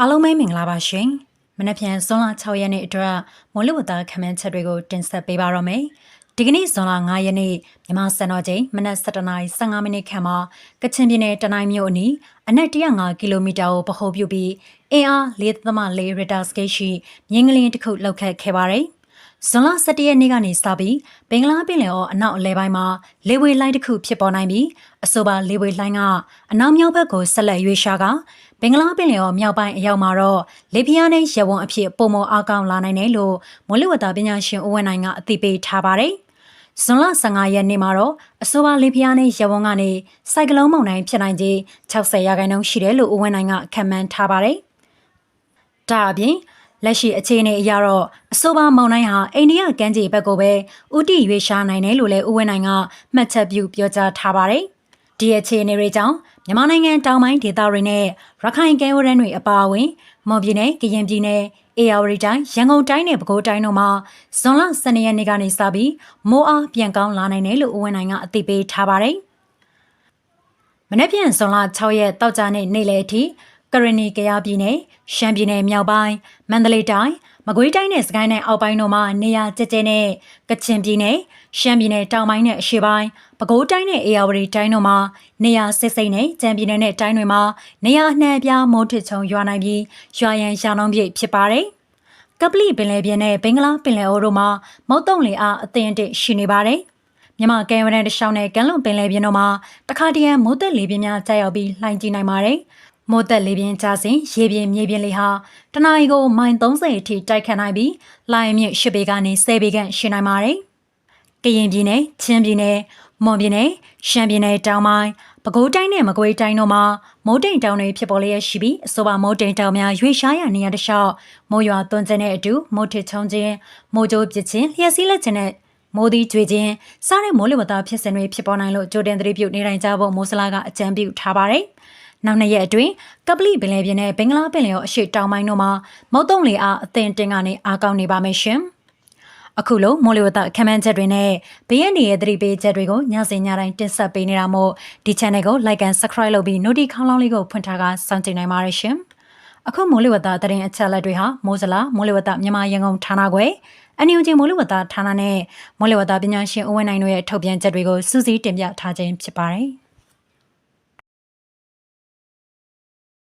အားလုံးပဲမင်္ဂလာပါရှင်။မနက်ဖြန်ဇွန်လ6ရက်နေ့အတွက်မိုးလေဝသခန့်မှန်းချက်တွေကိုတင်ဆက်ပေးပါရမယ်။ဒီကနေ့ဇွန်လ9ရက်နေ့မြန်မာစံတော်ချိန်မနက်7:15မိနစ်ခန့်မှာကချင်ပြည်နယ်တနိုင်းမြို့အနီးအနက်105ကီလိုမီတာကိုပခုံးပြုပြီးအင်အား4.4ရီတာစကိတ်ရှိမြင်းကလင်းတစ်ခုလောက်ခတ်ခဲ့ပါတယ်။ ဇွန်လ17ရက်နေ့ကနေစပြီးဘင်္ဂလားပင်လယ်အော်အနောက်အလဲပိုင်းမှာလေဝေလိုင်းတစ်ခုဖြစ်ပေါ်နိုင်ပြီးအဆိုပါလေဝေလိုင်းကအနောက်မြောက်ဘက်ကိုဆက်လက်ရွေ့ရှာကဘင်္ဂလားပင်လယ်အော်မြောက်ပိုင်းအရောက်မှာတော့လေပြင်းနဲ့ရဝုံအဖြစ်ပုံမအားကောင်းလာနိုင်တယ်လို့မိုးလေဝသပညာရှင်ဦးဝင်းနိုင်ကအသိပေးထားပါတယ်။ဇွန်လ15ရက်နေ့မှာတော့အဆိုပါလေပြင်းနဲ့ရဝုံကနေစိုက်ကလုန်းမုန်တိုင်းဖြစ်နိုင်ခြင်း60ရာခိုင်နှုန်းရှိတယ်လို့ဦးဝင်းနိုင်ကခန့်မှန်းထားပါတယ်။ဒါအပြင် လက်ရှိအခြေအနေအရတော့အဆိုပါမောင်နိုင်ဟာအိန္ဒိယကမ်းခြေဘက်ကိုပဲဥတီရွေးရှားနိုင်တယ်လို့လည်းဦးဝင်းနိုင်ကမှတ်ချက်ပြုပြောကြားထားပါတယ်။ဒီအခြေအနေတွေကြောင့်မြန်မာနိုင်ငံတောင်ပိုင်းဒေသတွေနဲ့ရခိုင်ကဲဝရန်တွေအပါအဝင်မွန်ပြည်နယ်၊ကရင်ပြည်နယ်၊အေရဝတီတိုင်း၊ရန်ကုန်တိုင်းနဲ့ပဲခူးတိုင်းတို့မှာဇွန်လ12ရက်နေ့ကနေစပြီးမိုးအားပြန်ကောင်းလာနိုင်တယ်လို့ဦးဝင်းနိုင်ကအသိပေးထားပါတယ်။မနေ့ပြန်ဇွန်လ6ရက်တောက်ကြနေ့နေ့လယ်အထိ ကရဏီကယားပြည်နယ်ရှမ်းပြည်နယ်မြောက်ပိုင်းမန္တလေးတိုင်းမကွေးတိုင်းနဲ့စကိုင်းတိုင်းအောက်ပိုင်းတို့မှာနေရာကျကျနဲ့ကချင်ပြည်နယ်ရှမ်းပြည်နယ်တောင်ပိုင်းနဲ့အရှေ့ပိုင်းပဲခူးတိုင်းနဲ့အေရဝတီတိုင်းတို့မှာနေရာစစ်စိမ့်နဲ့ကြံပြည်နယ်နဲ့တိုင်းတွေမှာနေရာနှံပြားမိုးထစ်ချုံရွာနိုင်ပြီးရွာရန်ရှာနှောင်းပြည့်ဖြစ်ပါတယ်ကပလီပင်လယ်ပြင်နဲ့ဘင်္ဂလားပင်လယ်အော်တို့မှာမုတ်တုံလေအားအသင့်အတင့်ရှိနေပါတယ်မြန်မာကဲဝရန်တရှောင်းနဲ့ကမ်းလွန်ပင်လယ်ပြင်တို့မှာတခါတရံမိုးသက်လေပြင်းများကြာရောက်ပြီးလှိုင်းကြီးနိုင်ပါတယ်။ မိုးသက်လေပြင်းကြစဉ်ရေပြင်းမြေပြင်းလေဟာတနအီကိုမိုင်30အထိတိုက်ခတ်နိုင်ပြီးလိုင်မြင့်ရှစ်ပေကနေ10ပေခန့်ရှိနိုင်ပါတယ်။ကရင်ပြည်နယ်၊ချင်းပြည်နယ်၊မွန်ပြည်နယ်၊ရှမ်းပြည်နယ်တောင်ပိုင်းပဲခူးတိုင်းနဲ့မကွေးတိုင်းတို့မှာမိုးတိမ်တောင်တွေဖြစ်ပေါ်လျက်ရှိပြီးအဆိုပါမိုးတိမ်တောင်များရွေ့ရှားရနေရတဲ့လျှောက်မိုးရွာသွန်းခြင်းနဲ့အတူမိုးထစ်ချုံခြင်းမိုးကြိုးပစ်ခြင်းလျှက်စီးလက်ခြင်းနဲ့မိုးသည်ကျွေခြင်းစားတဲ့မိုးလေဝသဖြစ်စဉ်တွေဖြစ်ပေါ်နိုင်လို့ကြိုတင်သတိပြုနေတိုင်းကြဖို့မိုးစလာကအကြံပြုထားပါတယ်။ နောက်နှစ်ရက်အတွင်းကပလီပင်လယ်ပြင်နဲ့ဘင်္ဂလားပင်လယ်အော်အရှေ့တောင်ပိုင်းတို့မှာမုတ်တုံလေအားအသင်တင်ကနေအားကောင်းနေပါမယ်ရှင်။အခုလိုမိုးလေဝသခန့်မှန်းချက်တွေနဲ့ဘေးရန်ရဲ့သတိပေးချက်တွေကိုညစဉ်ညတိုင်းတင်ဆက်ပေးနေတာမို့ဒီ channel ကို like and subscribe လုပ်ပြီး notification ခေါင်းလောင်းလေးကိုဖွင့်ထားကစောင့်ကြည့်နိုင်ပါရရှင်။အခုမိုးလေဝသသတင်းအချက်အလက်တွေဟာမိုးစလာမိုးလေဝသမြန်မာရန်ကုန်ဌာနခွဲအန်ယူဂျီမိုးလေဝသဌာနနဲ့မိုးလေဝသပညာရှင်ဦးဝင်းနိုင်တို့ရဲ့ထုတ်ပြန်ချက်တွေကိုစူးစီးတင်ပြထားခြင်းဖြစ်ပါတယ်။